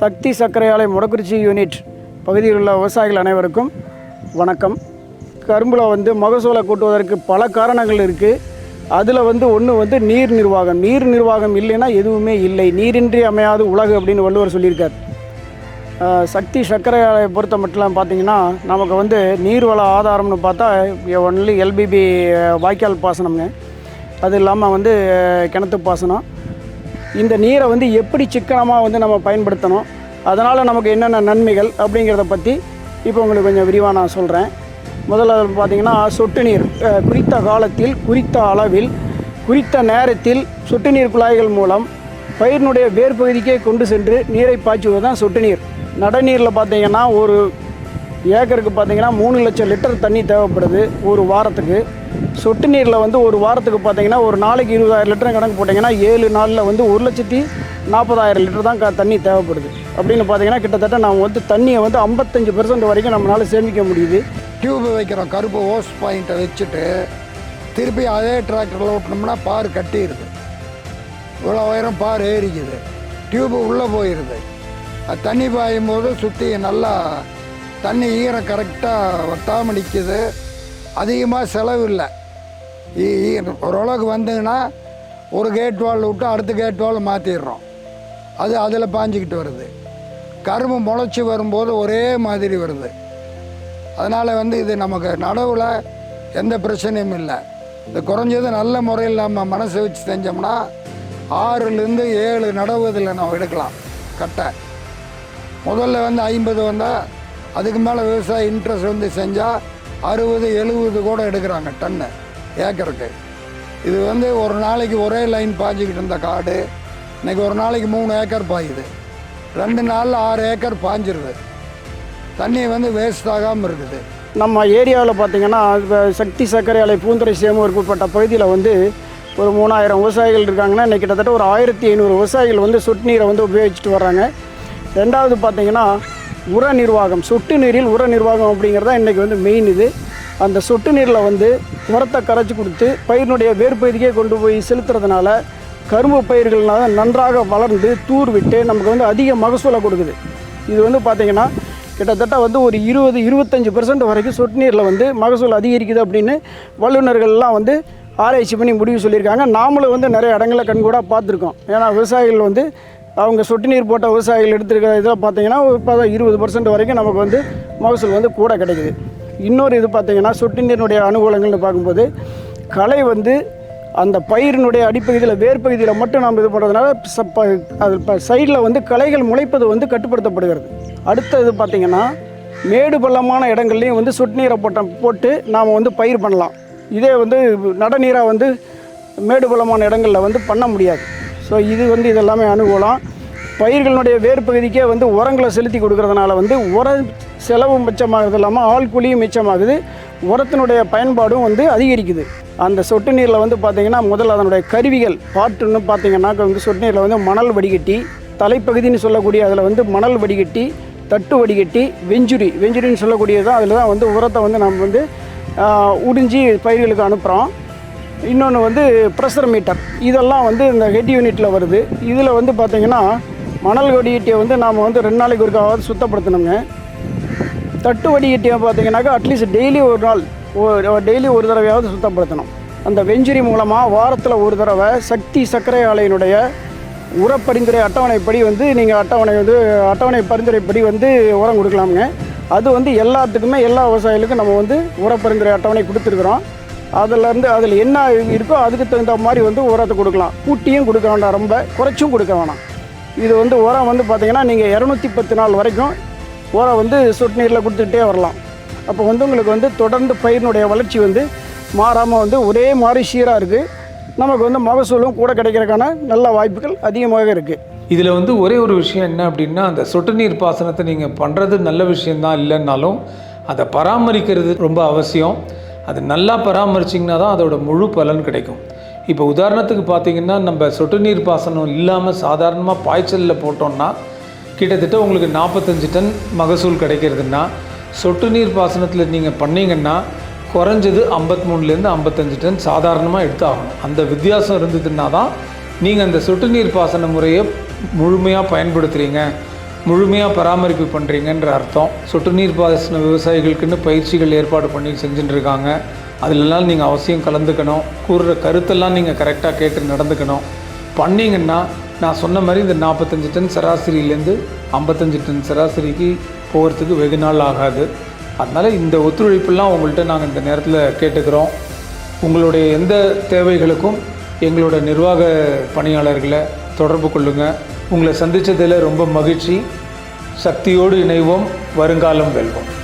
சக்தி சர்க்கரை ஆலை முடக்குறிச்சி யூனிட் பகுதியில் உள்ள விவசாயிகள் அனைவருக்கும் வணக்கம். கரும்பில் வந்து மகசூலை கூட்டுவதற்கு பல காரணங்கள் இருக்குது அதில் வந்து ஒன்று வந்து நீர் நிர்வாகம். நீர் நிர்வாகம் இல்லைன்னா எதுவுமே இல்லை. நீரின்றி அமையாது உலகு அப்படின்னு வள்ளுவர் சொல்லியிருக்கார். சக்தி சர்க்கரை ஆலையை பொறுத்த மட்டும் பார்த்தீங்கன்னா நமக்கு வந்து நீர்வள ஆதாரம்னு பார்த்தா ஒன்லி எல்பிபி வாய்க்கால் பாசனம்ங்க. அது இல்லாமல் வந்து கிணத்து பாசனம். இந்த நீரை வந்து எப்படி சிக்கனமாக வந்து நம்ம பயன்படுத்தணும் அதனால் நமக்கு என்னென்ன நன்மைகள் அப்படிங்கிறத பற்றி இப்போ உங்களுக்கு கொஞ்சம் விரிவாக நான் சொல்கிறேன் முதல்ல பார்த்தீங்கன்னா சொட்டு நீர் குறித்த காலத்தில் குறித்த அளவில் குறித்த நேரத்தில் சொட்டு நீர் குழாய்கள் மூலம் பயிரினுடைய வேர் பகுதிக்கே கொண்டு சென்று நீரை பாய்ச்சுவது தான் சொட்டு நீர். நடநீரில் பார்த்தீங்கன்னா ஒரு ஏக்கருக்கு பார்த்தீங்கன்னா மூணு லட்சம் லிட்டர் தண்ணி தேவைப்படுது ஒரு வாரத்துக்கு. சொட்டு நீரில் வந்து ஒரு வாரத்துக்கு பார்த்தீங்கன்னா ஒரு நாளைக்கு இருபதாயிரம் லிட்டர் கணக்கு போட்டிங்கன்னா ஏழு நாளில் வந்து ஒரு லட்சத்தி நாற்பதாயிரம் லிட்டர் தான் க- தண்ணி தேவைப்படுது. அப்படின்னு பார்த்தீங்கன்னா கிட்டத்தட்ட நம்ம வந்து தண்ணியை வந்து ஐம்பத்தஞ்சு பெர்சன்ட் வரைக்கும் நம்மளால் சேமிக்க முடியுது. டியூப் வைக்கிறோம் கருப்பு ஓஸ் பாயிண்ட்டை வச்சுட்டு திருப்பி அதே டிராக்டரில் ஓட்டினோம்னா பார் கட்டிடுது இவ்வளோ உயரம் பார் ஏறிக்குது. டியூப்பு உள்ளே போயிடுது அது தண்ணி பாயும் போது சுற்றி நல்லா தண்ணி ஈரம் கரெக்டாக வட்டாமல் நிற்கிது அதிகமாக செலவு இல்லை. ஓரளவுக்கு வந்துங்கன்னா ஒரு கேட் வால் விட்டு அடுத்த கேட் வால் மாற்றிடுறோம் அது அதில் பாஞ்சிக்கிட்டு வருது. கரும்பு முளைச்சி வரும்போது ஒரே மாதிரி வருது. அதனால் வந்து இது நமக்கு நடவில் எந்த பிரச்சனையும் இல்லை. இது குறைஞ்சது நல்ல முறையில் நம்ம மனசை வச்சு செஞ்சோம்னா ஆறுலேருந்து ஏழு நடவு இதில் நம்ம எடுக்கலாம். கட்டை. முதல்ல வந்து ஐம்பது வந்தால் அதுக்கு மேலே விவசாய இன்ட்ரெஸ்ட் வந்து செஞ்சால் அறுபது எழுபது கூட எடுக்கிறாங்க டன்னு ஏக்கருக்கு. இது வந்து ஒரு நாளைக்கு ஒரே லைன் பாய்ஞ்சிக்கிட்டு இருந்த காடு. இன்றைக்கி ஒரு நாளைக்கு மூணு ஏக்கர் பாயுது. ரெண்டு நாளில் ஆறு ஏக்கர் பாஞ்சிருது. தண்ணி வந்து வேஸ்ட் ஆகாமல் இருக்குது. நம்ம ஏரியாவில் பார்த்தீங்கன்னா சக்தி சர்க்கரை ஆலை பூந்துறை சேமூருக்கு உட்பட்ட பகுதியில் வந்து ஒரு மூணாயிரம் விவசாயிகள் இருக்காங்கன்னா இன்னைக்கு கிட்டத்தட்ட ஒரு ஆயிரத்தி ஐநூறு விவசாயிகள் வந்து சொட்டு நீரை வந்து உபயோகிச்சுட்டு வர்றாங்க. ரெண்டாவது பார்த்தீங்கன்னா உர நிர்வாகம் சொட்டு நீரில் உர நிர்வாகம் அப்படிங்கிறது இன்றைக்கி வந்து மெயின் இது. அந்த சொட்டு நீரில் வந்து உரத்தை கரைச்சி கொடுத்து பயிரினுடைய வேர் கொண்டு போய் செலுத்துறதுனால கரும்பு பயிர்கள்னால நன்றாக வளர்ந்து தூர் விட்டு நமக்கு வந்து அதிக மகசூலை கொடுக்குது. இது வந்து பார்த்திங்கன்னா கிட்டத்தட்ட வந்து ஒரு இருபது இருபத்தஞ்சி பர்சன்ட் வரைக்கும் சொட்டு நீரில் வந்து மகசூல் அதிகரிக்குது அப்படின்னு வல்லுநர்கள்லாம் வந்து ஆராய்ச்சி பண்ணி முடிவு சொல்லியிருக்காங்க. நாமளும் வந்து நிறைய இடங்களில் கண்கூடாக பார்த்துருக்கோம். ஏன்னா விவசாயிகள் வந்து அவங்க சொட்டு நீர் போட்ட விவசாயிகள் எடுத்துருக்கிற இதில் பார்த்தீங்கன்னா இப்போ இருபது பர்சன்ட் வரைக்கும் நமக்கு வந்து மகசூல் வந்து கூட கிடைக்குது. இன்னொரு இது பார்த்திங்கன்னா சொட்டு நீரினுடைய அனுகூலங்கள்னு பார்க்கும்போது களை வந்து அந்த பயிரினுடைய அடிப்பகுதியில் வேர் பகுதியில் மட்டும் நாம் இது பண்ணுறதுனால ச- ப- அது சைடில் வந்து களைகள் முளைப்பது வந்து கட்டுப்படுத்தப்படுகிறது. அடுத்தது பார்த்திங்கன்னா மேடு பள்ளமான இடங்கள்லையும் வந்து சொட்டு நீரை போட்ட போட்டு நாம் வந்து பயிர் பண்ணலாம். இதே வந்து நடநீராக வந்து மேடு பள்ளமான இடங்களில் வந்து பண்ண முடியாது. ஸோ இது வந்து இதெல்லாமே அனுகூலம். பயிர்களுடைய வேர் பகுதிக்கே வந்து உரங்களை செலுத்தி கொடுக்கறதுனால வந்து உர செலவும் மிச்சமாகிறது இல்லாமல் ஆள் கூலியும் மிச்சமாகுது. உரத்தினுடைய பயன்பாடும் வந்து அதிகரிக்குது. அந்த சொட்டு நீரில் வந்து பார்த்திங்கன்னா முதல்ல அதனுடைய கருவிகள் பாட்டுன்னு பார்த்தீங்கன்னாக்க வந்து சொட்டு நீரில் வந்து மணல் வடிகட்டி தலைப்பகுதின்னு சொல்லக்கூடிய அதில் வந்து மணல் வடிகட்டி தட்டு வடிகட்டி வெஞ்சுரி. வெஞ்சுரின்னு சொல்லக்கூடியது தான் அதில் தான் வந்து உரத்தை வந்து நம்ம வந்து உறிஞ்சி பயிர்களுக்கு அனுப்புகிறோம் இன்னொன்று வந்து ப்ரெஷர் மீட்டர் இதெல்லாம் வந்து இந்த ஹெட் யூனிட்டில் வருது. இதில் வந்து பார்த்திங்கன்னா மணல் வடிகட்டியை வந்து நாம் வந்து ரெண்டு நாளைக்கு ஒருக்காவது சுத்தப்படுத்தணுங்க. தட்டு வடிகட்டியை பார்த்தீங்கன்னாக்கா அட்லீஸ்ட் டெய்லி ஒரு நாள் டெய்லி ஒரு தடவையாவது சுத்தப்படுத்தணும். அந்த வெஞ்சுரி மூலமாக வாரத்தில் ஒரு தடவை சக்தி சர்க்கரை ஆலையினுடைய உரப்பரிந்துரை அட்டவணைப்படி வந்து நீங்கள் அட்டவணை வந்து அட்டவணை பரிந்துரைப்படி வந்து உரம் கொடுக்கலாமுங்க. அது வந்து எல்லாத்துக்குமே எல்லா விவசாயிகளுக்கும் நம்ம வந்து உரப்பரிந்துரை அட்டவணை கொடுத்துருக்குறோம். அதிலேருந்து அதில் என்ன இருக்கோ அதுக்கு தகுந்த மாதிரி வந்து உரத்தை கொடுக்கலாம். கூட்டியும் கொடுக்க வேண்டாம் ரொம்ப குறைச்சும் கொடுக்க வேணாம். இது வந்து உரம் வந்து பார்த்தீங்கன்னா நீங்கள் இரநூத்தி பத்து நாள் வரைக்கும் உரம் வந்து சொட்டு நீரில் கொடுத்துக்கிட்டே வரலாம். அப்போ வந்து உங்களுக்கு வந்து தொடர்ந்து பயிரினுடைய வளர்ச்சி வந்து மாறாமல் வந்து ஒரே மாதிரி சீராக இருக்குது நமக்கு வந்து மகசூலும் கூட கிடைக்கிறதுக்கான நல்ல வாய்ப்புகள் அதிகமாக இருக்குது இதில் வந்து ஒரே ஒரு விஷயம் என்ன அப்படின்னா அந்த சொட்டு நீர் பாசனத்தை நீங்கள் பண்ணுறது நல்ல விஷயந்தான் இல்லைன்னாலும் அதை பராமரிக்கிறது ரொம்ப அவசியம். அது நல்லா பராமரிச்சிங்கன்னா தான் அதோட முழு பலன் கிடைக்கும். இப்போ உதாரணத்துக்கு பார்த்தீங்கன்னா நம்ம சொட்டு நீர் பாசனம் இல்லாமல் சாதாரணமாக பாய்ச்சலில் போட்டோம்னா கிட்டத்தட்ட உங்களுக்கு நாற்பத்தஞ்சு டன் மகசூல் கிடைக்கிறதுனா சொட்டு நீர் பாசனத்தில் நீங்கள் பண்ணீங்கன்னா குறைஞ்சது ஐம்பத்தி மூணுலேருந்து ஐம்பத்தஞ்சு டன் சாதாரணமாக எடுத்தாகணும். அந்த வித்தியாசம் இருந்ததுன்னா தான் நீங்கள் அந்த சொட்டு நீர் பாசன முறையை முழுமையாக பயன்படுத்துகிறீங்க முழுமையாக பராமரிப்பு பண்ணுறீங்கன்ற அர்த்தம். சொட்டு நீர் பாசன விவசாயிகளுக்குன்னு பயிற்சிகள் ஏற்பாடு பண்ணி செஞ்சுட்டு இருக்காங்க அதிலெல்லாம் நீங்கள் அவசியம் கலந்துக்கணும். கூறுற கருத்தெல்லாம் நீங்கள் கரெக்டாக கேட்டு நடந்துக்கணும். பண்ணிங்கன்னா நான் சொன்ன மாதிரி இந்த நாற்பத்தஞ்சு டன் சராசரியிலேருந்து ஐம்பத்தஞ்சு டன் சராசரிக்கு போகிறதுக்கு வெகு நாள் ஆகாது. அதனால் இந்த ஒத்துழைப்பெல்லாம் உங்கள்கிட்ட நாங்கள் இந்த நேரத்தில் கேட்டுக்கிறோம். உங்களுடைய எந்த தேவைகளுக்கும் எங்களோட நிர்வாக பணியாளர்களை தொடர்பு கொள்ளுங்கள் உங்களை சந்தித்ததில் ரொம்ப மகிழ்ச்சி. சக்தியோடு இணைவோம். வருங்காலம் வெல்வோம்.